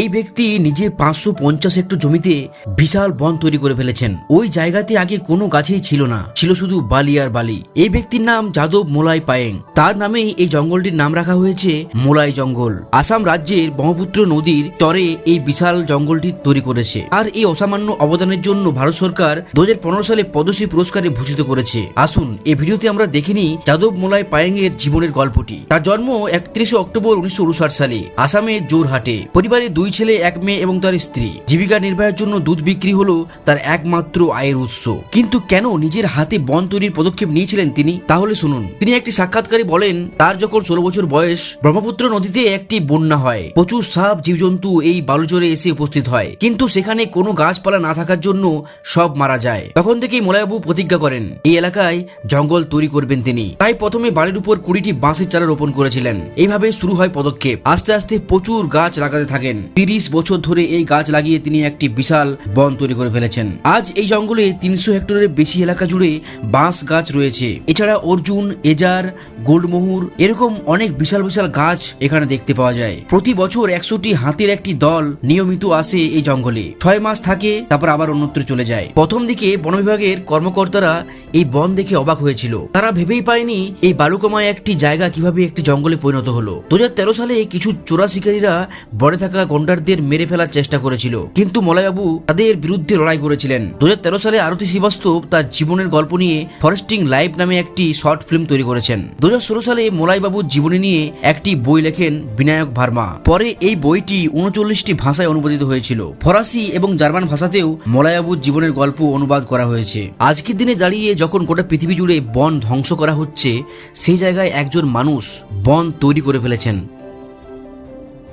এই ব্যক্তি নিজে পাঁচশো পঞ্চাশ হেক্টর জমিতে বিশাল বন তৈরি করে ফেলেছেন। ওই জায়গাতে আগে কোনো গাছেই ছিল না, ছিল শুধু বালি আর বালি। এই ব্যক্তির নাম যাদব মোলাই পায়েং। তার নামেই এই জঙ্গলটির নাম রাখা হয়েছে মোলাই জঙ্গল। আসাম রাজ্যের ব্রহ্মপুত্র নদীর চরে এই বিশাল জঙ্গলটি তৈরি করেছে। আর এই অসামান্য অবদানের জন্য ভারত সরকার দু হাজার পনেরো সালে পদ্মশ্রী পুরস্কারে ভূষিত করেছে। আসুন, এই ভিডিওতে আমরা দেখিনি যাদব মোলাই পায়েং এর জীবনের গল্পটি। তার জন্ম একত্রিশে অক্টোবর উনিশশো উনষাট সালে আসামের জোরহাটে। পরিবারে দুই ছেলে, এক মেয়ে এবং তার স্ত্রী। জীবিকা নির্বাহের জন্য দুধ বিক্রি হলো তার একমাত্র আয়ের উৎস। কিন্তু কেন নিজের হাতে বন তৈরির পদক্ষেপ নিয়েছিলেন তিনি? তাহলে শুনুন। তিনি একটি সাক্ষাৎকারে বলেন, তার যখন ষোলো বছর বয়স, ব্রহ্মপুত্র নদীতে একটি বন্যা হয়। প্রচুর সাপ, জীবজন্তু এই বালুচরে এসে উপস্থিত হয়। কিন্তু সেখানে কোনো গাছপালা না থাকার জন্য সব মারা যায়। তখন থেকেই মোলায়াবু প্রতিজ্ঞা করেন, এই এলাকায় জঙ্গল তৈরি করবেন তিনি। তাই প্রথমে বাড়ির উপর কুড়িটি বাঁশের চারা রোপণ করেছিলেন। এইভাবে শুরু হয় পদক্ষেপ। আস্তে আস্তে প্রচুর গাছ লাগাতে থাকেন। তিরিশ বছর ধরে এই গাছ লাগিয়ে তিনি একটি বিশাল বন তৈরি করে ফেলেছেন। আজ এই জঙ্গলে তিনশো হেক্টরের বেশি এলাকা জুড়ে বাঁশ গাছ রয়েছে। এছাড়া অর্জুন, এজার গোল্ডমোহর এরকম অনেক বিশাল বিশাল গাছ এখানে দেখতে পাওয়া যায়। প্রতি বছর একশোটি হাতির একটি দল নিয়মিত আসে এই জঙ্গলে। ছয় মাস থাকে, তারপর আবার অন্যত্র চলে যায়। প্রথম দিকে বন বিভাগের কর্মকর্তারা এই বন দেখে অবাক হয়েছিল। তারা ভেবেই পায়নি এই বালুকমায় একটি জায়গা কীভাবে একটি জঙ্গলে পরিণত হলো। দু হাজার তেরো সালে কিছু চোরা শিকারীরা বনে থাকা গন্ডারদের মেরে ফেলার চেষ্টা করেছিল। কিন্তু মলয়বাবু তাদের বিরুদ্ধে লড়াই করেছিলেন। দু হাজার তেরো সালে আরতি শ্রীবাস্তব তার জীবনের গল্প নিয়ে ফরেস্টিং লাইভ নামে একটি শর্ট ফিল্ম তৈরি করেছেন। দু হাজার ষোলো সালে মোলাইবাবুর জীবনী নিয়ে একটি বই লেখেন বিনায়ক ভার্মা। পরে এই বইটি উনচল্লিশটি ভাষায় অনুবাদিত হয়েছিল। ফরাসি এবং জার্মান ভাষাতেও মলায়াবুর জীবনের গল্প অনুবাদ করা হয়েছে। আজকের দিনে দাঁড়িয়ে যখন গোটা পৃথিবী জুড়ে বন ধ্বংস করা হচ্ছে, সেই জায়গায় একজন মানুষ বন তৈরি করে ফেলেছেন।